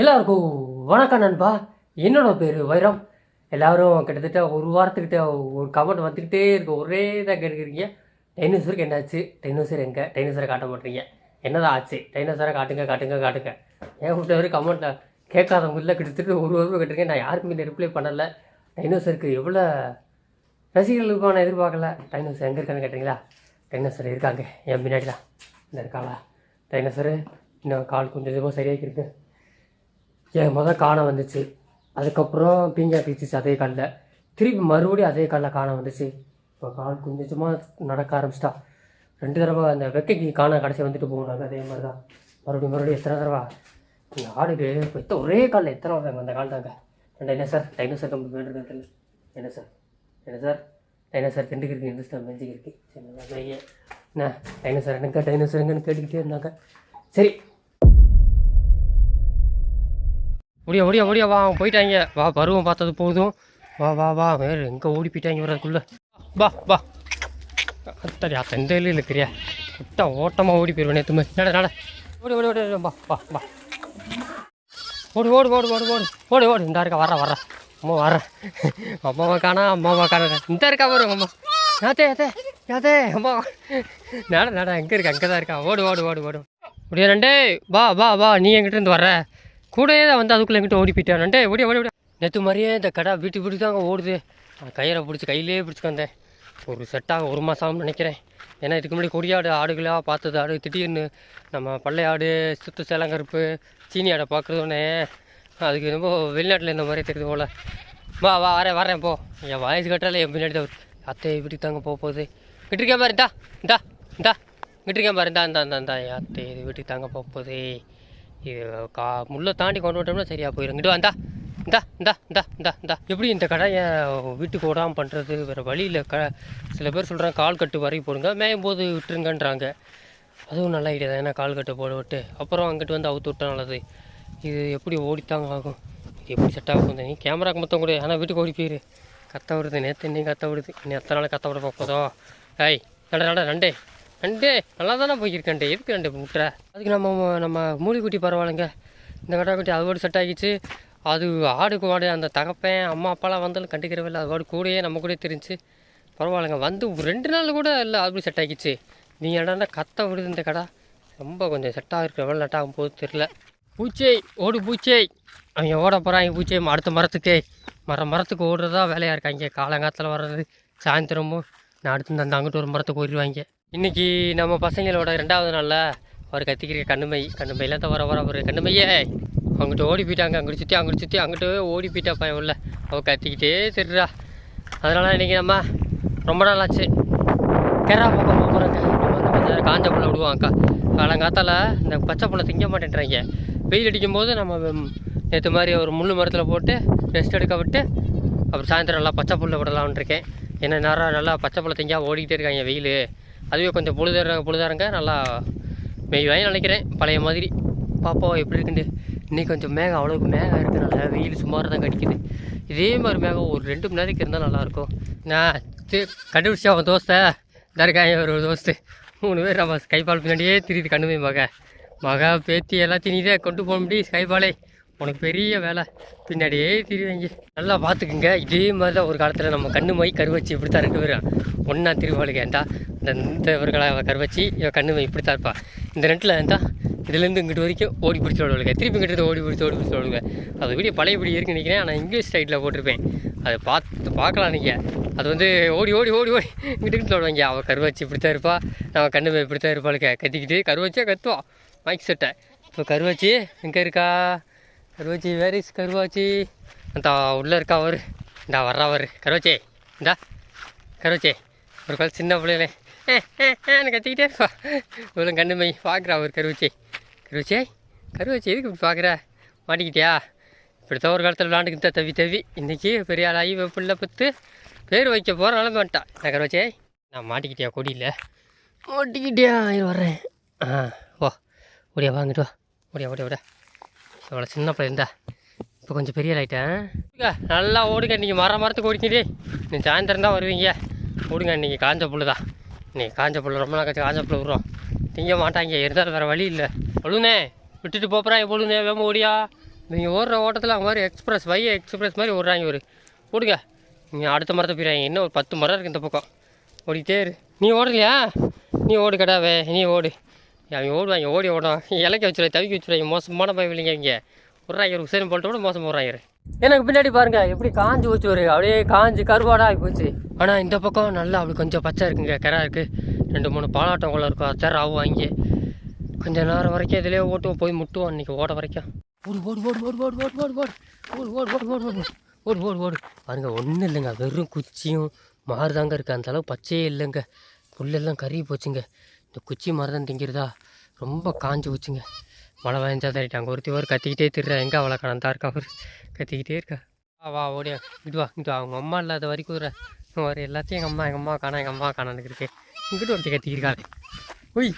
எல்லாருக்கும் வணக்கம் நண்பா. என்னோட பேர் வைரம். எல்லாரும் கிட்டத்தட்ட ஒரு வாரத்துக்கிட்ட ஒரு கமெண்ட் வந்துக்கிட்டே இருக்க. ஒரே இதாக கேட்குறீங்க டைனோசருக்கு என்னாச்சு? டைனோசர் எங்கே? டைனோசரை காட்ட மாட்டீங்க. என்னதான் ஆச்சு? டைனோசரை காட்டுங்க காட்டுங்க காட்டுங்க. ஏன் விட்ட வரைக்கும் கமெண்ட்டில் கேட்காதவங்க இல்லை கிட்டத்தட்ட ஒரு வாரம் கேட்டிருக்கேன். நான் யாருக்குமே ரிப்ளை பண்ணலை. டைனோசருக்கு எவ்வளோ ரசிகர்கள் நான் எதிர்பார்க்கல. டைனோசர் எங்கே இருக்கான்னு கேட்டிங்களா? டைனோசர் இருக்காங்க. என் பின்னாடி தான் இந்த இருக்காங்களா டைனோசரு இன்னும் கால் கொஞ்சம் கொஞ்சமாக சரியாக்கி இருக்குது என் மொதல் காண வந்துச்சு. அதுக்கப்புறம் பீங்கா பீச்சிச்சு அதே காலில். திருப்பி மறுபடியும் அதே காலில் காண வந்துச்சு. இப்போ கால் கொஞ்சம் கொஞ்சமாக நடக்க ஆரம்பிச்சிட்டா. ரெண்டு தடவை அந்த வெக்கைக்கு காண கடைசி வந்துட்டு போகணும் அதே மாதிரி தான் மறுபடியும் மறுபடியும் எத்தனை தடவை? இந்த ஆடுக்கு இப்போ எத்த ஒரே காலில் எத்தனை வருதாங்க அந்த கால் தாங்க? ரெண்டு என்ன சார்? டைனோசர் கம்பி வேண்டுறது தெரியல என்ன சார்? என்ன சார்? டைனோசர் திண்டுக்கு இருக்கு இந்துஸ்தான் மெஞ்சிக்கிரிக்கு? சரி என்ன? டைனோசர் எனக்கு டைனோசர் எங்கன்னு கேட்டுக்கிட்டே இருந்தாங்க. சரி முடியா முடியா முடியா வா அவன் போயிட்டாங்க. வா பருவம் பார்த்தது போதும். வா வா வா வேறு எங்கே ஓடி போயிட்டாங்க வரதுக்குள்ள வா வா. அத்தடி அத்த இல்லை இருக்கிறியா விட்டா ஓட்டமாக ஓடி போயிடுவேன் நேற்று நட நட. ஓடி ஓடி ஓடி வா வா வா. ஓடு ஓடு ஓடு ஓடு ஓடு. ஓடு ஓடு இந்த இருக்கா வர வர அம்மா வரேன் அம்மாவை காணா அம்மாவை காணா. இந்த இருக்கா வரும் அம்மா. யாத்தே யாத்தே யாத்தே அம்மா. நட நட எங்கே இருக்கா அங்கே தான் இருக்கா. ஓடு ஓடு ஓடு ஓடு. முடியா ரெண்டே வா வா வா. நீ எங்கிட்ட இருந்து வர கூடவே தான் வந்து அதுக்குள்ளே எங்கிட்ட ஓடி போயிட்டான்ட்டு ஓடி ஓடி ஓடி. நேற்று மாதிரியே இந்த கடை வீட்டு வீட்டு தாங்க ஓடுது. நான் கயிறை பிடிச்சி கையிலே பிடிச்சிக்கந்தேன் ஒரு செட்டாக ஒரு மாதம் ஆகும்னு நினைக்கிறேன். ஏன்னா இதுக்கு முன்னாடி கொடியாடு ஆடுகளாக பார்த்தது ஆடு திடீர்னு நம்ம பள்ளையாடு சுத்து சேலங்கருப்பு சீனி ஆடை பார்க்குறதோடனே அதுக்கு ரொம்ப வெளிநாட்டில் இந்த மாதிரி தெரியுது போல். வா வா வரேன் வரேன் போ. என் வயசு கட்டால என் பின்னாடி தான் அத்தை வீட்டுக்கு தாங்க போக போகுது. விட்டுருக்கேன் பாருந்தா இந்தா இந்தா விட்டுருக்கேன் பாரு இந்தா இந்தா இந்தா என் அத்தை இது வீட்டுக்கு தாங்க போக போகுது. கா முள்ளை தாண்டி கொண்டு விட்டோம்னா சரியாக போயிடும் இங்கிட்டு வந்தா இந்தா இந்தா இந்தா இந்தா இந்தா. எப்படி இந்த கடையை வீட்டுக்கு ஓடாமல் பண்ணுறது வேறு வழியில் க சில பேர் சொல்கிறாங்க கால் கட்டு வரைக்கும் போடுங்க. மேயும் போது விட்டுருங்கன்றாங்க. அதுவும் நல்ல ஐடியா தான். ஏன்னா கால் கட்டு போட விட்டு அப்புறம் அங்கிட்டு வந்து அவுத்து விட்டா நல்லது. இது எப்படி ஓடித்தாங்க ஆகும்? இது எப்படி செட் ஆகும் நீ கேமராக்கு மொத்தம் கூட. ஆனால் வீட்டுக்கு ஓடி போயிரு. கத்த விடுது. நேற்று இன்னைக்கு கத்த விடுது. இன்னும் எத்தனை நாள் கத்த விட போதோ? ஐய் நட நட ரெண்டே. ரெண்டே நல்லா தானே போய்க்கிருக்கேன்டே எதுக்கு ரெண்டு முட்டுற? அதுக்கு நம்ம நம்ம மூலிக்குட்டி பரவாயில்லைங்க. இந்த கட்டாக்குட்டி அதோடு செட் ஆகிச்சு அது ஆடுக்கு வாடு அந்த தகப்பேன் அம்மா அப்பாலாம் வந்தாலும் கண்டுக்கிறவில்லை அதோட கூடயே நம்ம கூட தெரிஞ்சு. பரவாயில்லைங்க. வந்து ரெண்டு நாள் கூட இல்லை அப்படி செட் ஆகிச்சு நீங்கள் என்னடா கத்த விடுது இந்த கடை? ரொம்ப கொஞ்சம் செட்டாக இருக்கிற எவ்வளோ நட் போது தெரில பூச்சை ஓடு பூச்சை. அவங்க ஓட போகிறாங்க பூச்சை. அடுத்த மரத்துக்கே. மர மரத்துக்கு ஓடுறதா வேலையாக இருக்காங்க. காலங்காலத்தில் வர்றது சாயந்தரமும் நான் அடுத்து அந்த அங்கிட்டு ஒரு மரத்துக்கு ஓடிடுவாங்க இன்றைக்கி நம்ம பசங்களோட ரெண்டாவது நாளில் அவர் கத்திக்கிற கண்ணுமை கண்ணுமையெல்லாம் தான் வர வர ஒரு கண்ணுமையே. அவங்ககிட்ட ஓடி போயிட்டாங்க. அங்கிட்டு சுற்றி அங்கிட்டு சுற்றி அங்கிட்டு ஓடி போயிட்டா பையன் உள்ள. அவள் கத்திக்கிட்டே திருடா. அதனால் இன்றைக்கி நம்ம ரொம்ப நாள் ஆச்சு. கெரா பக்கம் போகிறாங்க கொஞ்சம் காஞ்ச புள்ள விடுவாங்க காலங்காத்தால் இந்த பச்சை புள்ள திங்க மாட்டேன்றாங்க. வெயில் அடிக்கும் போது நம்ம நேற்று மாதிரி ஒரு முள் மரத்தில் போட்டு ரெஸ்ட் எடுக்க விட்டு அப்புறம் சாயந்தரம் நல்லா பச்சை புல்ல விடலாம்னு இருக்கேன். ஏன்னா நேரம் நல்லா பச்சை புள்ள திங்கா ஓடிக்கிட்டே இருக்காங்க வெயில். அதுவே கொஞ்சம் பொழுதாரங்க பொழுதாரங்க நல்லா மெய்வாய் நினைக்கிறேன். பழைய மாதிரி. பார்ப்போம் எப்படி இருக்குண்டு? இன்றைக்கி கொஞ்சம் மேகம் அவ்வளோக்கு மேகம் இருக்கிறனால வெயில் சுமார் தான் கடிக்குது. இதே மாதிரி மேகம் ஒரு ரெண்டு மணி நேரத்துக்கு இருந்தால் நல்லாயிருக்கும் நான் கண்டுபிடிச்சா அவன் தோஸ்தை. தர்காய ஒரு தோஸ்து. மூணு பேர் நம்ம கைப்பால் பின்னாடியே திரியுது கண்டுமே மக மக பேத்தி எல்லாத்தையும் நீதே கொண்டு போக முடியும் கைப்பாலை உனக்கு பெரிய வேலை. பின்னாடியே திருவாங்க நல்லா பார்த்துக்குங்க இதே மாதிரி தான் ஒரு காலத்தில் நம்ம கண்ணு மை கருவச்சி இப்படி தான் இருக்க வரும் ஒன்றா திருவாளுக்கு ஏன்டா? இந்த இந்த இவர்களை கருவச்சி இவன் கண்ணு மை இப்படி தான் இருப்பா. இந்த ரெண்டில் ஏன்டா? இதுலேருந்து இங்கிட்டு வரைக்கும் ஓடி பிடிச்சி விடுவாளுங்க திருப்பி இங்கிட்டு ஓடி பிடிச்சி ஓடி பிடிச்சி விடுவாங்க அது வீடியோ பழைய வீடியோ இருக்குன்னு நினைக்கிறேன். ஆனால் இங்கிலீஷ் சைட்டில் போட்டிருப்பேன். அதை பார்த்து பார்க்கலாம் நீங்கள் அது வந்து ஓடி ஓடி ஓடி ஓடி. இங்கிட்டு இங்கிட்டு விடுவாங்க. அவள் கருவாச்சி இப்படி தான் இருப்பா. நம்ம கண்ணு மை இப்படி தான் இருப்பாளுக்க கத்திக்கிட்டு கருவச்சியா கத்துவான் மைக் செட்டை. இப்போ கருவச்சி எங்கே இருக்கா? கருவாச்சி வேர் இஸ் கருவாச்சி? அந்த உள்ளே இருக்கா அவர்? இந்தா வர்றா அவர். கருவாச்சி இந்தா. கருவாச்சி ஒரு கால் சின்ன பிள்ளைகளே ஏ ஏ ஏன்னு கத்திக்கிட்டே இருப்பா. இவ்வளோ கண்ணு மை பார்க்குறா அவர் கருவாச்சி. கருவாச்சி கருவாச்சி எதுக்கு இப்படி பார்க்குற மாட்டிக்கிட்டியா? இப்படித்தான் ஒரு காலத்தில் விளாண்டுக்கிட்டு தவி தவி. இன்றைக்கி பெரிய ஆளாகி பிள்ளை பத்து பேர் வைக்க போகிற நிலமை வந்துட்டான் நான் கருவாச்சே. நான் மாட்டிக்கிட்டியா கொடியில்? மாட்டிக்கிட்டியா வர்றேன். ஆ ஓ ஓடியா வாங்கிட்டு வா. ஓடியா ஓடியா ஓடியா. அவ்வளோ சின்ன பையன்டா இருந்தா. இப்போ கொஞ்சம் பெரிய ஆயிட்டேன். நல்லா ஓடுங்க. நீங்கள் மரம் மரத்துக்கு ஓடிக்கிட்டே நீ சாயந்தரம் தான் வருவீங்க. ஓடுங்க இன்றைக்கி காஞ்ச புல்லு தான் இன்றைக்கி காஞ்ச புல்லு ரொம்ப நாள் கழிச்சு காஞ்ச புல்லு விட்றோம். திங்க மாட்டாங்க. இருந்தாலும் வேறு வழி இல்லை. பொழுனே விட்டுட்டு போப்பறா பொழுனே வேம ஓடியா. நீங்கள் ஓடுற ஓட்டத்தில் அவங்க மாதிரி எக்ஸ்பிரஸ் வைய எக்ஸ்பிரஸ் மாதிரி ஓடுறாங்க ஒரு ஓடுங்க. நீங்கள் அடுத்த மரத்தை போயிடுறாங்க இன்னும் ஒரு பத்து மரம் இருக்குது இந்த பக்கம். ஓடிக்கிட்டே இரு. நீ ஓடலையா நீ ஓடு கடாவே நீ ஓடு. அவங்க ஓடுவாங்க ஓடி ஓடும் இலக்க வச்சுருவாங்க தவிக்க வச்சுருவாங்க மோசமான பயம் இல்லைங்க இங்கே விட்றாங்க உசேன் போல்ட்ட கூட மோசம் போடுறாங்க எனக்கு பின்னாடி பாருங்க எப்படி காஞ்சு போச்சு ஒரு அப்படியே காஞ்சு கருவாடாக ஆகி போச்சு ஆனால் இந்த பக்கம் நல்லா அப்படி கொஞ்சம் பச்சை இருக்குங்க கிரா இருக்குது ரெண்டு மூணு பாலாட்டம் குள்ள இருக்கும் அச்சாரம் ஆகும் வாங்கி கொஞ்ச நேரம் வரைக்கும் இதிலே ஓட்டுவோம் போய் முட்டுவோம் இன்னைக்கு ஓட வரைக்கும் ஓடு ஓடு ஓடு ஓடு ஓடு ஓடு ஓடு ஓடு ஓடு ஓடு ஓடு ஓடு ஓடு ஓடு ஓடு ஓடு பாருங்க ஒன்றும் இல்லைங்க வெறும் குச்சியும் மாறுதாங்க இருக்குது அந்த அளவு பச்சையே இல்லைங்க புல்லெல்லாம் கருகி போச்சுங்க இந்த குச்சி மரம் திங்கிறதா? ரொம்ப காஞ்சு குச்சிங்க மழை வாய்ஞ்சா அங்கே ஒருத்தி ஒரு கத்திக்கிட்டே திருறா. எங்கே அவளை கணந்தா இருக்கா அவர் கத்திக்கிட்டே இருக்கா. வா வா ஓடியா. இங்கிட்டு வா இங்கிட்டு வா. அவங்க அம்மா இல்லாத வரைக்கும் வர வர எல்லாத்தையும் எங்கள் அம்மா எங்கள் அம்மா காணா எங்கள் அம்மா காணான்னு இருக்கு. இங்கிட்டு ஒருத்தி கத்திக்கிறாளே உய்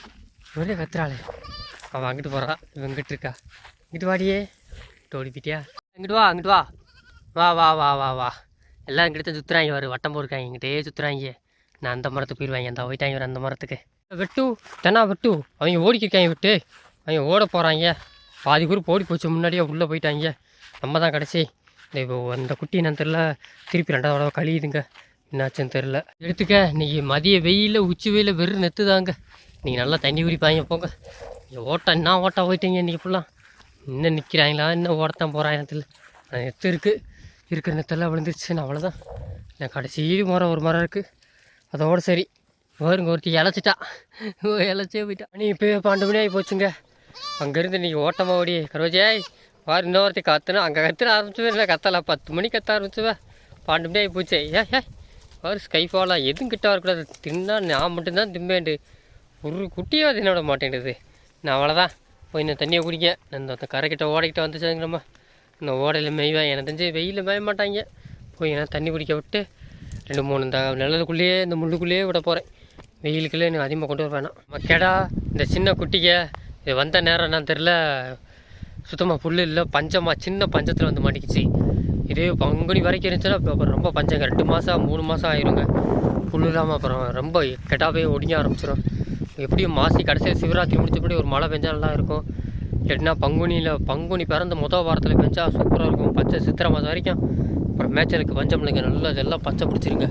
ஒரே கத்துறாளே. அவள் அங்கிட்டு போகிறா இவன் இங்கிட்டு இருக்கா. இங்கிட்டு வாடியே. ஓடிப்பிட்டியா? இங்கிட்டு வா அங்கிட்டு வா. வா வா வா வா வா. எல்லாம் இங்கிட்ட சுற்றுறாங்க வரு வட்டம் போயிருக்காங்க இங்கிட்டே சுற்றுறாங்க நான் அந்த மரத்துக்கு போயிடுவாங்க அந்த போயிட்டாங்க அந்த மரத்துக்கு. வெட்டு தெனா வெட்டு அவங்க ஓடிக்கிருக்காங்க விட்டு. அவங்க ஓட போகிறாங்க பாதி பேர் ஓடி போச்சு முன்னாடியே உள்ளே போயிட்டாங்க. நம்ம தான் கடைசி. இந்த இப்போ அந்த குட்டி என்னன்னு தெரில திருப்பி ரெண்டாவது தடவை கழியுதுங்க. என்னாச்சுன்னு தெரில எடுத்துக்க. இன்றைக்கி மதிய வெயிலில் உச்சி வெயிலில் வெறும் நெத்துதாங்க. நீங்கள் நல்லா தண்ணி குடிப்பாங்க போங்க. நீங்கள் ஓட்ட என்ன ஓட்ட போயிட்டீங்க இன்றைக்கி ஃபுல்லாக இன்னும் நிற்கிறாங்களா இன்னும் ஓடத்தான் போகிறாங்க தெரியல. நெத்து இருக்குது இருக்கிற நெத்தெல்லாம் விழுந்துருச்சுன்னு அவ்வளோதான் நான் கடைசி மரம் ஒரு மரம் இருக்குது அதோட சரி. வருங்க ஒருத்தி இழைச்சிட்டா. இழைச்சே போயிட்டா. நீ இப்போ பன்னெண்டு மணி ஆகி போச்சுங்க. அங்கேருந்து நீங்கள் ஓட்டமாக ஓடி கரோஜாய் பாரு இன்னொருத்தி கத்துனா அங்கே கத்துன ஆரம்பிச்சுவே இல்லை கத்தலை பத்து மணி கத்த ஆரம்பிச்சுவேன் பன்னெண்டு மணி ஆகி போச்சு. ஏ ஏ ஸ்கை ஸ்கைஃபாலாம் எதுவும் கிட்ட வரக்கூடாது. தின்னா நான் மட்டும்தான் திம்பேண்டு. ஒரு குட்டியாக தின்னோட மாட்டேங்குது நான் அவ்வளோதான் போய் இந்த தண்ணியை குடிக்க நான் இந்த கரைக்கிட்ட ஓடைக்கிட்ட வந்துச்சாங்க நம்ம. இந்த ஓடையில் மேய்வேன் எனக்கு தெரிஞ்சு வெயிலில் மேய மாட்டாங்க. போய் நான் தண்ணி குடிக்க விட்டு ரெண்டு மூணு இந்த நிழலுக்குள்ளேயே இந்த முள்ளுக்குள்ளேயே விட போகிறேன் வெயிலுக்குள்ளே எனக்கு அதிகமாக கொண்டு வர வேணாம். மக்கேடா இந்த சின்ன குட்டிங்க இது வந்த நேரம் நான் தெரில சுத்தமாக புல் இல்லை. பஞ்சமாக சின்ன பஞ்சத்தில் வந்து மாட்டிக்கிச்சு இதே பங்குனி வரைக்கும் இருந்துச்சுன்னா இப்போ அப்புறம் ரொம்ப பஞ்சங்க. ரெண்டு மாதம் மூணு மாதம் ஆயிருங்க. புல் இல்லாமல் அப்புறம் ரொம்ப கெட்டாவே ஒடிங்க ஆரம்பிச்சிடும் எப்படியும் மாசி கடைசியில் சிவராத்திரி முடிச்சபடி ஒரு மழை பெஞ்சா நல்லா இருக்கும். எப்படின்னா பங்குனியில் பங்குனி பிறந்த முதல் வாரத்தில் பெஞ்சா சூப்பராக இருக்கும். பச்சை சித்திரை மாதம் வரைக்கும். அப்புறம் மேய்ச்சலுக்கு பஞ்சம் இல்லைங்க. நல்லா இதெல்லாம் பச்சை பிடிச்சிருங்க.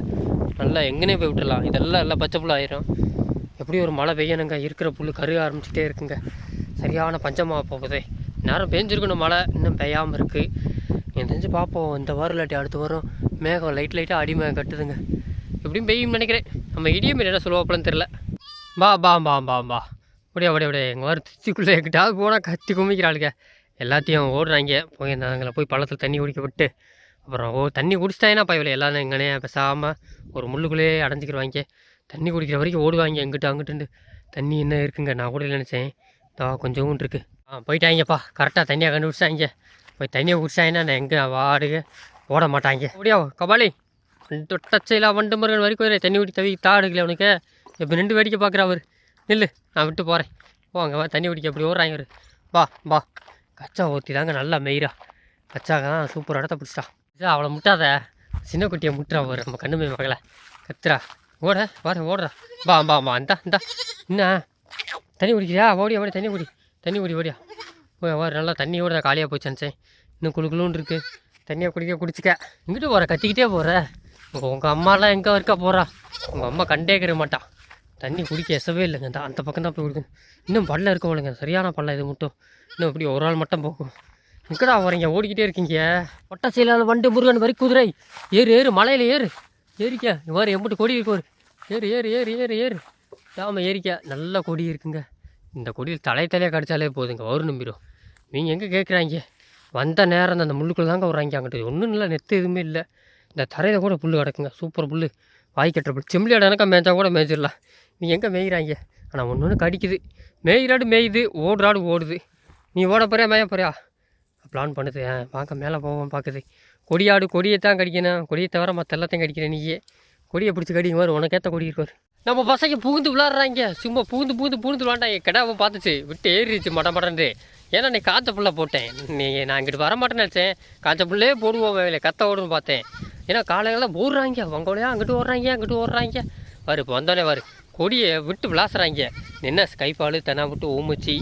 நல்லா எங்கேனே போய் விட்டுடலாம். இதெல்லாம் எல்லாம் பச்சை புல் ஆயிரும். எப்படி ஒரு மழை பெய்யணுங்க. இருக்கிற புல் கருக ஆரம்பிச்சிட்டே இருக்குங்க. சரியான பஞ்சமாக போகுது. நேரம் பெஞ்சிருக்கணும் மழை. இன்னும் பெய்யாமல் இருக்குது எனக்கு தெரிஞ்சு பார்ப்போம். இந்த வாரம் இல்லாட்டி அடுத்த வாரம் மேகம் லைட் லைட்டாக அடிமேகம் கட்டுதுங்க. எப்படியும் பெய்யும் நினைக்கிறேன். நம்ம இடியும் என்ன சொல்லுவாப்பிலன்னு தெரில பா பா பா பா பா அப்படியே அப்படியே அப்படியே எங்கள் வாரம் திருச்சிக்குள்ளே எங்கிட்டாவது போனால் கத்தி குமிக்கிறாளுங்க. எல்லாத்தையும் ஓடுறாங்க. போய் நாங்களை போய் பள்ளத்தில் தண்ணி குடிக்க விட்டு அப்புறம் ஓ தண்ணி குடிச்சிட்டாங்கன்னா பயவில்லை எல்லாரும் எங்கனே பேசாமல் ஒரு முள்ளுக்குள்ளேயே அடைஞ்சிக்கிடுவாங்க தண்ணி குடிக்கிற வரைக்கும் ஓடுவாங்க எங்கிட்ட அங்கிட்டு தண்ணி என்ன இருக்குங்க? நான் கூட நினச்சேன். தா கொஞ்சம் இருக்குது ஆ போயிட்டாங்கப்பா கரெக்டாக தண்ணியை கண்டுபிடிச்சாங்க போய் தண்ணியை குடிச்சாங்கன்னா நான் எங்கே வாடுக? ஓட மாட்டாங்க அப்படியா கபாலி? தொட்டச்சையில் வண்டு முருகன் வரைக்கும் வரை தண்ணி குடி தவி தாடுக்கல அவனுக்கு இப்போ நின்று வேடிக்கை பார்க்குறா அவர்? நில்லு நான் விட்டு போகிறேன் போ அங்கே வா தண்ணி குடிக்க அப்படி ஓடுறாங்க அவர். வா வா. கச்சா ஊற்றி தாங்க நல்லா மெயிரா. கச்சாக தான் சூப்பர் இடத்த பிடிச்சிட்டா. இதா அவளை முட்டாத. சின்ன குட்டியை முட்டுறா ஒரு நம்ம கண்ணு போய் மகளை கத்துறா. ஓட வர ஓடுறா. பா பா பா இந்தா இந்தா. என்ன? தண்ணி குடிக்கிறியா? ஓடியா ஓடி தண்ணி குடி. தண்ணி குடி ஓடியா. ஓ வர நல்லா தண்ணி ஓடுதா காலியாக போச்சு இன்னும் குளு குளுன்னு இருக்குது தண்ணியை குடிக்க குடிச்சிக்க. இங்கிட்டு போகிற கத்திக்கிட்டே போகிற உங்கள் அம்மாலாம் எங்கே இருக்கா போகிறா உங்கள் அம்மா கண்டேக்கிற மாட்டான் தண்ணி குடிக்க எசவே இல்லைங்க. அந்த பக்கம் தான் போய் குடிக்கணும். இன்னும் பல்ல இருக்க சரியான பல்ல இது மட்டும். இன்னும் இப்படி ஒரு ஆள் மட்டும் போகும். எங்கடா வரீங்க ஓடிக்கிட்டே இருக்கீங்க. ஒட்டச்சையிலாத வண்டு முருகன் வரி குதிரை. ஏறு ஏறு மலையில் ஏறு. ஏறிக்க. இவ்வாறு எம்பிட்டு கொடி இருக்கு ஒரு ஏறு ஏறு ஏறு ஏறு ஏறு. ஆமாம் ஏறிக்க. நல்ல கொடி இருக்குங்க. இந்த கொடியில் தலை தலையாக கடிச்சாலே போதுங்க. வரும் நம்பிடும் நீங்கள் எங்கே கேட்குறாங்க வந்த நேரம் அந்த முள்ளுக்குள்ள தாங்க வர்றாங்க அங்கிட்டு. ஒன்றும் இல்லை நெத்து எதுவுமே இல்லை. இந்த தரையில் கூட புல் கிடக்குங்க. சூப்பர் புல் வாய் கட்டுற புல் செம்பிளி இடனக்கா மேய்ச்சா கூட மேய்ச்சிடலாம் நீ எங்கே மேய்கிறாங்க? ஆனால் ஒன்று ஒன்று கடிக்குது. மேய்கிறாடு மேயுது ஓடுறாடு ஓடுது. நீ ஓட போறியா மேய போறியா? பிளான் பண்ணுது. பார்க்க வாங்க மேலே போவோம் பார்க்குது. கொடியாடு கொடியை தான் கடிக்கணும். கொடியை தவிர மற்ற எல்லாத்தையும் கடிக்கிறேன் நீயே. கொடியை பிடிச்சி கடிங்க வரும் உனக்கேற்ற கொடி இருக்கார் நம்ம பசங்க பூந்து விளாட்றாங்க. சும்மா பூந்து பூந்து பூந்து விளாண்டாங்க கிடாவை பார்த்துச்சு. விட்டு ஏறிடுச்சு மட மடன்ட்டு ஏன்னா நீ காய்ச்ச புல்ல போட்டேன். நீ நான் இங்கிட்டு வர மாட்டேன்னு நினச்சேன். காய்ச்ச புல்லே போடுவோம் வேலை கத்த ஓடுன்னு பார்த்தேன். ஏன்னா காலையில் போடுறாங்க வங்கோலையா அங்கிட்டு ஓடுறாங்க அங்கிட்டு ஓடுறாங்க. வரு இப்போ வந்தோடனே வரு கொடியை விட்டு விளாசுறாங்க. என்ன ஸ்கைபால் ஓமுச்சி ஊமுச்சி.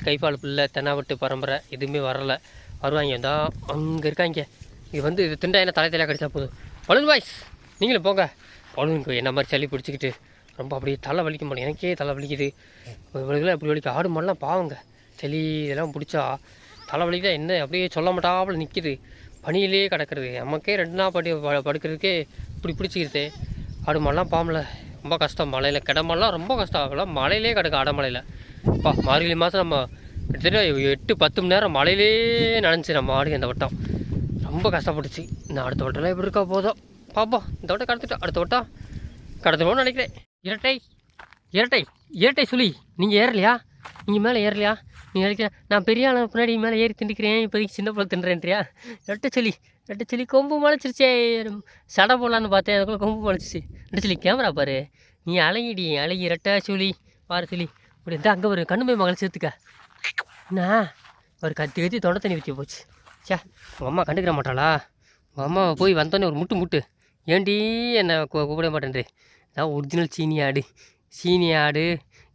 ஸ்கைபால் பிள்ளை தெனாவிட்டு பரம்பரை. எதுவுமே வரலை. வருவாங்க. இந்தா அங்கே இருக்காங்க. இது வந்து இது திண்டா என்ன தலை தலையாக கடிச்சா போதும். பலூன் பாய்ஸ் நீங்களும் போங்க. பலூனுக்கு என்ன மாதிரி சளி பிடிச்சிக்கிட்டு ரொம்ப அப்படியே தலை வலிக்க முடியும் எனக்கே தலை வலிக்குது. இவங்களுக்குலாம் இப்படி வலிக்கு. ஆடு மாடெல்லாம் பாவங்க. சளி இதெல்லாம் பிடிச்சா தலை வலிக்குதா என்ன? அப்படியே சொல்ல மாட்டாப்புல நிற்கிது பனியிலே கிடக்கிறது. நமக்கே ரெண்டு நாள் படி ப- படுக்கிறதுக்கே இப்படி பிடிச்சிக்கிறது ஆடு மாடெல்லாம் பாம்பல ரொம்ப கஷ்டம். மழையில். கிடமெல்லாம் ரொம்ப கஷ்டம். ஆகலாம் மழையிலே கிடக்கு அடமலையில் அப்பா மார்கழி மாதம் நம்ம கிட்டத்தட்ட எட்டு பத்து மணி நேரம் மழையிலே நனைஞ்சு நம்ம ஆடுங்க இந்த வட்டம். ரொம்ப கஷ்டப்பட்டுச்சு. இந்த அடுத்த வட்டம்லாம் எப்படி இருக்கா போதும் பார்ப்போம் இந்த வட்டம் கடத்திட்டோம் அடுத்த வட்டம் கடத்தணும்னு நினைக்கிறேன். இரட்டை இரட்டை இரட்டை சுழி. நீங்கள் ஏறலையா? நீங்கள் மேலே ஏறலையா? நீங்கள் நினைக்கிற நான் பெரிய ஆளு பின்னாடி மேலே ஏறி திண்டிக்கிறேன். இப்போதைக்கு சின்ன பிள்ளை திண்டுறேன்றியா ரெட்டை சொல்லி ரெட்டை சொல்லி கொம்பு முளைச்சிருச்சே. சடை போடலான்னு பார்த்தேன். அதுக்குள்ள கொம்பு முளைச்சிச்சு. ரெட்டை சொல்லி கேமரா பாரு. நீ அழகிடி அழகி ரெட்டை சுழி பாரு சொல்லி இப்படி இருந்தால் அங்கே ஒரு கண்ணு போய் மகளை சேர்த்துக்க. என்ன ஒரு கத்தி கத்தி தொண்டை தண்ணி ஊற்றி போச்சு. சே உங்கள் அம்மா கண்டுக்கிற மாட்டாளா? உங்கள் அம்மா போய் வந்தோடனே ஒரு முட்டு முட்டு. ஏண்டி என்னை கூப்பிட மாட்டேன்றே? இதான் ஒரிஜினல் சீனி ஆடு. சீனி ஆடு.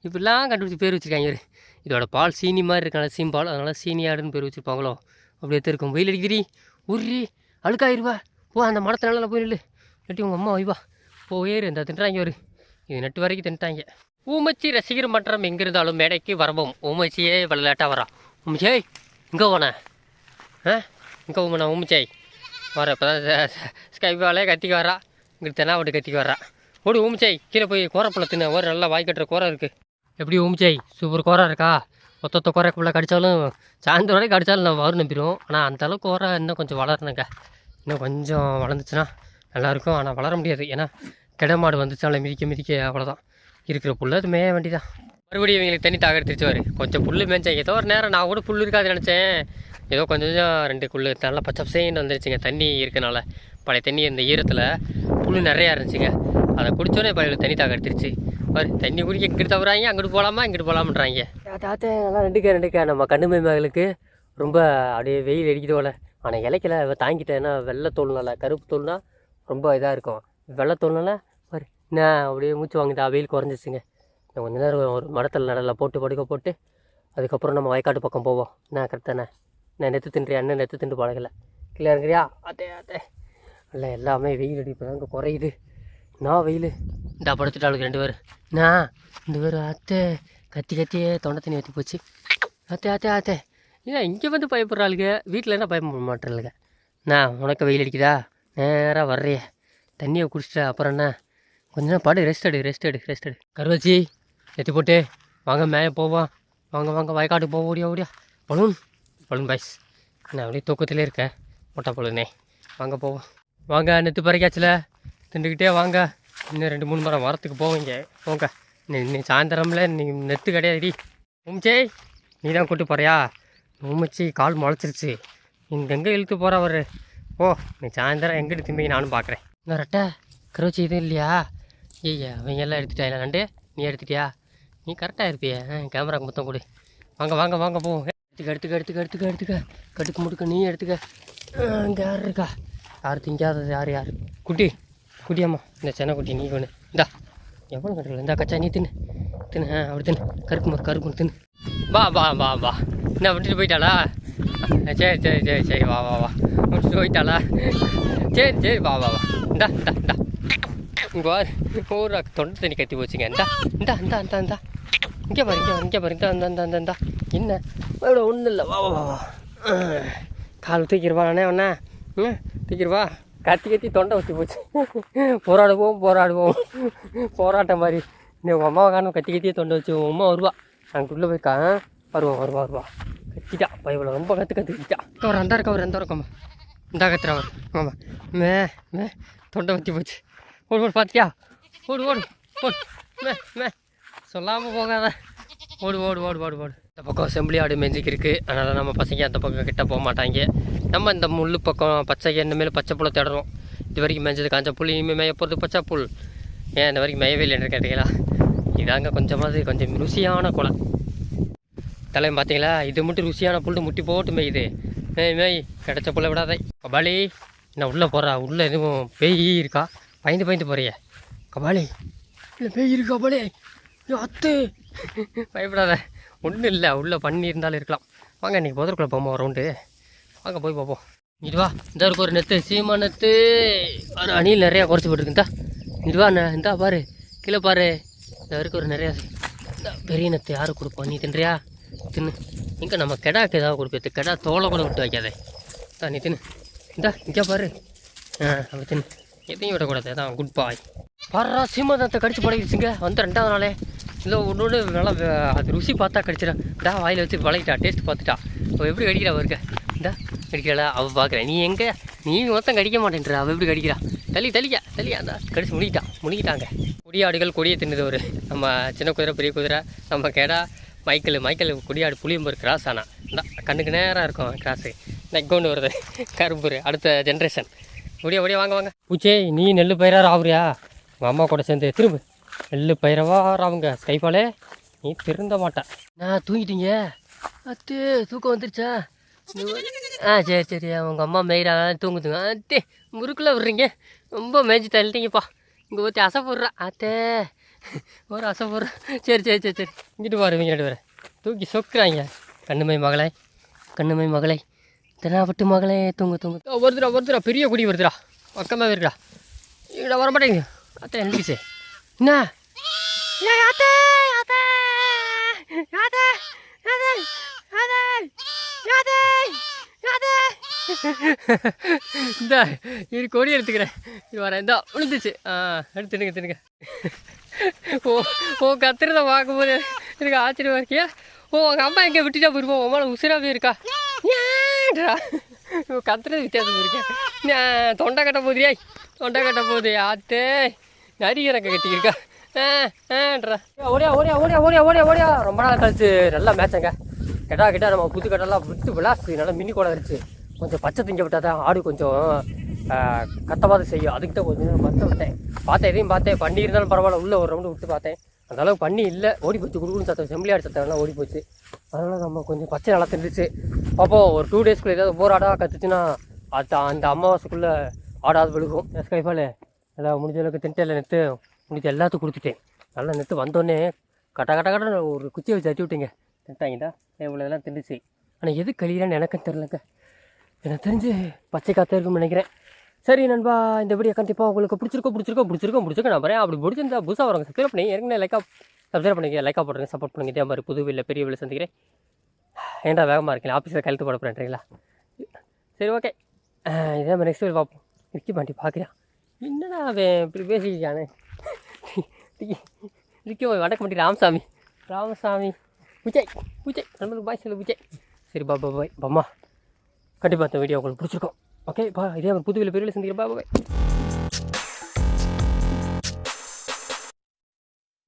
இப்படிலாம் கண்டுபிடிச்சி பேர் வச்சுருக்காங்க இவரு. இதோட பால் சீனி மாதிரி இருக்கனால சீம்பால். அதனால் சீனி ஆடுன்னு பேர் வச்சுருப்பாங்களோ? அப்படி எடுத்து இருக்கும் வெயில் அடிக்கிறி உர்ரி அழுக்காயிருவா போ அந்த மரத்து நல்லா போய் நில்லு. இல்லாட்டி உங்கள் அம்மா வைவா போயிரு இந்த தின்றாங்க ஒரு இது நட்டு வரைக்கும் தின்ட்டாங்க. ஊமச்சி ரசிகர் மன்றம் எங்கே இருந்தாலும் மேடைக்கு வரவும். ஊமச்சியே இவ்வளோ லேட்டாக வரா. உமிச்சாய் இங்கே போன ஆ? இங்கே போன ஊமச்சை வர இப்போ தான் ஸ்கைபாலே கத்திக்கு வரா. இங்கே தென்னாவட்டு கத்திக்கு வரா. ஓடு ஊமச்சை கீழே போய் கோரப்பழ தின்ன. ஒரு நல்லா வாய் கட்டுற கோரம் இருக்குது எப்படி ஊமச்சை சூப்பர் கோரம் இருக்கா? மொத்தத்தை குறைக்குள்ள கடித்தாலும் சாயந்தரம் வரைக்கும் கடித்தாலும் நம்ம வரும் நம்பிடுவோம். ஆனால் அந்தளவுக்கு அளவுக்கு இன்னும் கொஞ்சம் வளரணுங்க. இன்னும் கொஞ்சம் வளர்ந்துச்சுன்னா நல்லாயிருக்கும். ஆனால் வளர முடியாது. ஏன்னா கிடமாடு மாடு மிதிக்க மிதிக்க அவ்வளோதான் இருக்கிற புல்லு அது மேய வேண்டிதான். மறுபடியும் இவங்களுக்கு தண்ணி தாக எடுத்துருச்சுவார் கொஞ்சம் புல் மேய்ச்சேன் ஏதோ ஒரு நேரம் நான் கூட புல் இருக்காது நினச்சேன். ஏதோ கொஞ்சம் கொஞ்சம் ரெண்டு புல் நல்லா பச்சை பசேன்னு வந்துருச்சுங்க தண்ணி இருக்கனால. பழைய தண்ணி இந்த ஈரத்தில் புல் நிறையா இருந்துச்சுங்க. அதை குடிச்சோன்னே பழைய தண்ணி தாக எடுத்துருச்சு. பாரு தண்ணி குடிக்க இங்கிட்டு தவறாங்க அங்கிட்டு போகலாமா இங்கிட்டு போகலாம்ன்றாங்க தாத்தா நல்லா ரெண்டுக்கா ரெண்டுக்கா நம்ம கண்ணு மகளுக்கு ரொம்ப அப்படியே வெயில் அடிக்குது போல. ஆனால் இலைக்கல தாங்கிட்டேன்னா வெள்ளை தோல்னால கருப்பு தோல்னா ரொம்ப இதாக இருக்கும். வெள்ளை தோல்னால என்ன அப்படியே மூச்சு வாங்குதா வெயில் குறைஞ்சிச்சுங்க இன்னும் கொஞ்ச நேரம் ஒரு மரத்தில் நடல போட்டு படுக்க போட்டு அதுக்கப்புறம் நம்ம வயக்காட்டு பக்கம் போவோம். என்ன கரெக்டாண்ணே நான் நெத்து தின்றியா அண்ணன் நெத்து தின்று பழகலை. கீழே இருக்கிறியா அத்தே அத்தே. இல்லை எல்லாமே வெயில் அடிப்பு அங்கே குறையுது. நான் வெயில்? இந்த படுத்துட்டாளுக்கு ரெண்டு பேர். நான் ரெண்டு பேர் அத்தை. கத்தி கத்தியே தொண்டை தண்ணி ஊற்றி போச்சு. அத்தே அத்தே அத்தே. ஏன் இங்கே வந்து பயப்படுறாளுங்க? வீட்டில் என்ன பயப்பட மாட்டேறாளுங்க? நான் உனக்கு வெயில் அடிக்குதா? நேராக வர்றிய. தண்ணியை குடிச்சிட்ட அப்புறம் என்ன? கொஞ்ச நேரம் பாடு ரெஸ்ட் எடு ரெஸ்ட் எடு ரெஸ்ட் எடு. கருவச்சி எத்தி போட்டு வாங்க மேலே போவோம் வாங்க வாங்க வயக்காட்டுக்கு போவோம் ஓடியா ஓடியா. பலூன் பலூன் பாய்ஸ் நான் அப்படியே தூக்கத்திலே இருக்கேன். மொட்டை பலூனே. வாங்க போவோம் வாங்க நெத்து பறைக்காச்சில். திண்டுக்கிட்டே வாங்க. இன்னும் ரெண்டு மூணு மரம் மரத்துக்கு போவீங்க. போங்க. இன்னைக்கு இன்னும் சாயந்தரம்ல நீங்கள் நெத்து கிடையாதுடி. உமிச்சே நீ தான் கூட்டு போறியா? உமிச்சி கால் முளைச்சிருச்சு. இங்கெங்கே இழுத்து போகிற அவர்? ஓ நீ சாயந்தரம் எங்கிட்டு திரும்பி நானும் பார்க்குறேன் இந்த ரெட்டை கருவச்சி எதுவும் இல்லையா? ஐயா அவங்க எல்லாம் எடுத்துட்டா நண்டு நீ எடுத்துட்டியா? நீ கரெக்டாக இருப்பியா. கேமராக்கு மொத்தம் கொடு. வாங்க வாங்க வாங்க போ. எடுத்துக்க எடுத்துக்க எடுத்துக்க எடுத்துக்க எடுத்துக்க. கட்டுக்கு முடுக்க நீ எடுத்துக்க. இங்கே யார் இருக்கா? யார் திங்காதது யார் யார்? குட்டி குட்டியாம்மா இந்த சென்னை குட்டி நீ ஒன்று இந்தா. எவ்வளோ கட்டுக்கல இந்தா கச்சா நீ தின்னு. தின்னு அப்படி தின்னு. கருக்கு முறு கருக்கு தின்னு. வா வா வா வா. என்ன விட்டுட்டு போயிட்டாளா? சரி சரி சரி சரி. வா வா வா. விட்டுட்டு போயிட்டாளா? சரி சரி வா வா வா. இந்தா இந்தா இந்தா. இங்கே வா. ஒரு தொண்டை தண்ணி கட்டி போச்சுங்க. இந்தா இந்தா இந்தா இந்தா இந்தா. இங்கே பாரு இங்கே இங்கே பாரு. இந்தா இந்தா இந்தா இந்தா. என்ன? இவ்வளோ ஒன்றும் இல்லை. வா வா வா கால் தூக்கிடுவா நானே அண்ணா ம்? தூக்கிடுவா கத்தி கத்தி தொண்டை ஊற்றி போச்சு. போராடுவோம் போராடுவோம். போராட்டம் மாதிரி. நீ உங்கள் அம்மாவை காணும். கத்தி கத்தியே தொண்டை வச்சு உங்கள் அம்மா வருவா. அங்குள்ளே போய் கா வருவோம் வருவா வருவா கத்திட்டா. பைபிள் ரொம்ப கற்று கற்றுக்கிட்டா அவர் அந்த இருக்க அவர் எந்த இருக்கம்மா இந்தா கத்துறா அவர் ஆமாம் மே மே. தொண்டை ஊற்றி போச்சு. ஓடு ஓடு பார்த்தியா ஓடு ஓடு ஓடு. மே மே. சொல்லாமல் போகாத. ஓடு ஓடு ஓடு ஓடு ஓடு. இந்த பக்கம் செம்பிளி ஆடு மெஞ்சிக்கு இருக்குது அதனால் நம்ம பசங்க அந்த பக்கம் கிட்டே போக மாட்டாங்க. நம்ம இந்த முள் பக்கம் பச்சை இனிமேல் பச்சை புல்லை தேடுறோம். இது வரைக்கும் மேய்ஞ்சது காஞ்ச புல் இனிமேல் மேய போகிறது பச்சை புல். ஏன் இந்த வரைக்கும் மேயவே இல்லைன்னு கேட்டீங்களா? இதாங்க கொஞ்சமாவது கொஞ்சம் ருசியான குளம். தலையும் பார்த்தீங்களா இது மட்டும் ருசியான புல் முட்டி போட்டு மேயுது. மேய் மேய் கிடைச்ச புல்லை விடாதே. கபாலி என்ன உள்ளே போகிறா உள்ளே எதுவும் பேய் இருக்கா? பயந்து பயந்து போறிய. கபாலி. இல்லை பேய் இருக்கு கபாலி. அத்து. பயப்படாத. ஒன்றும் இல்லை உள்ளே பண்ணி இருந்தாலும் இருக்கலாம். வாங்க இன்றைக்கி புதற்குள்ளே போமா ரவுண்டு வாங்க போய் பார்ப்போம். இங்க வா. இந்த இருக்கு ஒரு நெத்து சீமா நெத்து. அணில் நிறையா குறைச்சி போட்டுருக்கு. இந்தா. வா அண்ணா. இந்தா பாரு. கீழே பாரு. இந்த இருக்கு ஒரு நிறையா இந்தா, பெரிய நெத்து யாரு கொடுப்போம்? நீ தின்றியா? தின்னு. இங்கே நம்ம கெடாக்கு ஏதாவது கொடுப்பேன் கெடா தோலை கூட விட்டு வைக்காதே. இந்தா நீ தின்னு. இந்தா இங்கே பாரு. ஆ அப்படி தின்னு. எதையும் விடக்கூடாது. அதான் குட் பாய் பாரா சீமதத்தை கடிச்சு பழகிடுச்சுங்க. வந்து ரெண்டாவது நாளே. இல்லை ஒன்று ஒன்று நல்லா அது ருசி பார்த்தா கடிச்சிடா டா வாயில் வச்சு பழகிட்டா டேஸ்ட் பார்த்துட்டா. அவள் எப்படி கடிக்கிறா அவருக்கு இந்தா கடிக்கிறாளா அவள் பார்க்குறேன் நீ எங்கே? நீ மொத்தம் கடிக்க மாட்டேன்றா அவள் எப்படி கடிக்கிறா? தள்ளி தள்ளிக்கா தள்ளியா அந்த கடிச்சு முடிக்கிட்டா முடிக்கிட்டாங்க கொடியாடுகள் கொடியை தின்னுது ஒரு நம்ம சின்ன குதிரை பெரிய குதிரை நம்ம கேடா மைக்கேல் மைக்கேல் கொடியாடு புளியம்பூர் கிராஸ் ஆனால் இந்தா கண்ணுக்கு நேராக இருக்கும் கிராஸு நெக்கொண்டு வருது கருப்பூர் அடுத்த ஜென்ரேஷன் முடிய முடிய வாங்க வாங்க. பூச்சே நீ நெல் பயிரா ராவுறியா உங்கள் அம்மா கூட சேர்ந்து திரும்ப. நெல் பயிரவா ராவுங்க ஸ்கைஃபாலே நீ திருந்த மாட்டேன் நான் தூங்கிட்டீங்க? அத்து தூக்கம் வந்துருச்சா? ஆ சரி சரி. உங்கள் அம்மா மேயிரா தூங்குதுங்க. அத்தே முறுக்குள்ளே விடுறீங்க. ரொம்ப மேய்ச்சி தள்ளிட்டீங்கப்பா. இங்கே ஒருத்தி அசை போடுறா. அத்தே ஒரு அசை போடுறா. சரி சரி சரி சரி. இங்கிட்டு பாரு இங்கிட்டு வரேன் தூக்கி சொக்குறாங்க. கண்ணுமை மகளை கண்ணுமை மகளை. தெனாவட்டு மகளே தூங்கு தூங்கு. வருதுடா வருதுடா. பெரிய குடி வருதுடா. பக்கமாக வருடா இங்கடா வர மாட்டேங்க அத்தை எழுந்திரிச்சு என்ன. இந்தா இரு கொடி எடுத்துக்கிறேன். இது வரேன். இந்தா விழுந்துச்சு. ஆ எடுத்துடுங்க எடுத்துடுங்க ஓ ஓ கத்துறத பார்க்கும்போது எனக்கு ஆச்சரியமா இருக்கியா ஓ உங்கள் அம்மா எங்கே விட்டுட்டா போயிருப்போம் உன் மேலே உசுராவே இருக்கா ஏன்டா கத்துறது வித்தியாசம் இருக்கா. தொண்டை கட்ட போதியாய் தொண்டை கட்ட போகுது ஆத்தே நரிகிறக்க கட்டிக்கிருக்கா ஓடியா ஓடியா ஓடியா ஓடியா ஓடியா ஓடியா ரொம்ப நாள் கழிச்சு நல்லா மேட்சங்க கெட்டா கிட்டா நம்ம புது கட்டெல்லாம் விட்டு விளாசு. நல்லா மின்னி கூட இருந்துச்சு கொஞ்சம் பச்சை திங்க விட்டா தான் ஆடு கொஞ்சம் கத்தவாது செய்யும். அதுக்கிட்ட கொஞ்சம் மத்த விட்டேன். பார்த்தேன் எதையும் பார்த்தேன். பண்ணி இருந்தாலும் பரவாயில்ல. உள்ளே ஒரு ரவுண்டு விட்டு பார்த்தேன். அந்த அளவுக்கு பண்ணி இல்லை. ஓடி போச்சு. குடுக்குன்னு சத்தம். செம்பிளியாடு சத்தம் எல்லாம் ஓடி போச்சு. அதனால் நம்ம கொஞ்சம் பச்சை நல்லா திண்டுச்சு பார்ப்போம் ஒரு டூ டேஸ்க்குள்ளே ஏதாவது போர் ஆடா கற்றுச்சுன்னா அது அந்த அமாவாசைக்குள்ளே ஆடாது விழுகும். ஸ்கைஃபால் எல்லாம் முடிஞ்ச அளவுக்கு தின்ட்டு நெத்து முடிஞ்ச எல்லாத்துக்கும் கொடுத்துட்டேன். நல்லா நெத்து வந்தோடனே கட்ட கட்ட கட்ட ஒரு குச்சியை வச்சு அட்டி விட்டீங்க. தின்ட்டாங்கடா. இவ்வளோ இதெல்லாம் திண்டுச்சு ஆனால் எது கழியிறான்னு எனக்கும் தெரிலங்க எனக்கு தெரிஞ்சு பச்சை காற்று இருக்கும்னு நினைக்கிறேன். சரி நண்பா இந்த வீடியோ கண்டிப்பாக உங்களுக்கு பிடிச்சிருக்கோ பிடிச்சிருக்கோ பிடிச்சிருக்கோ பிடிச்சிருக்கோ. நம்புறேன் அப்படி பிடிச்சிருந்தா புதுசாக வரவங்க சப்ஸ்கிரைப் பண்ணி ஏற்கனவே லைக்காக சப்ஸ்கிரைப் பண்ணிக்க லைக்காக போட்டுருங்க சப்போர்ட் பண்ணுங்க இதே மாதிரி புது வீட்டில் பெரிய வீட்டில் சந்திக்கிறேன். ஏன்டா வேகமாக இருக்கீங்க? ஆஃபீஸில் கழுத்து போட போகிறேன்றீங்களா சரி ஓகே இதே மாதிரி நெக்ஸ்ட் வீடு பார்ப்போம். விக்கி பாண்டி பார்க்குறேன் என்னடா அவன் இப்படி பேசிக்கிறானே விக்கி வடக்கு மாட்டி ராமசாமி. ராமசாமி. விஜய் விஜய் நம்மளுக்கு பாய் சொல்லு விஜய் சரி பா பாய் பம்மா. கண்டிப்பாக இந்த வீடியோ உங்களுக்கு பிடிச்சிருக்கும். ஓகே பா இதே மாதிரி புது வீட்டில் பெரிய சந்திக்கிறேன் பா பாய்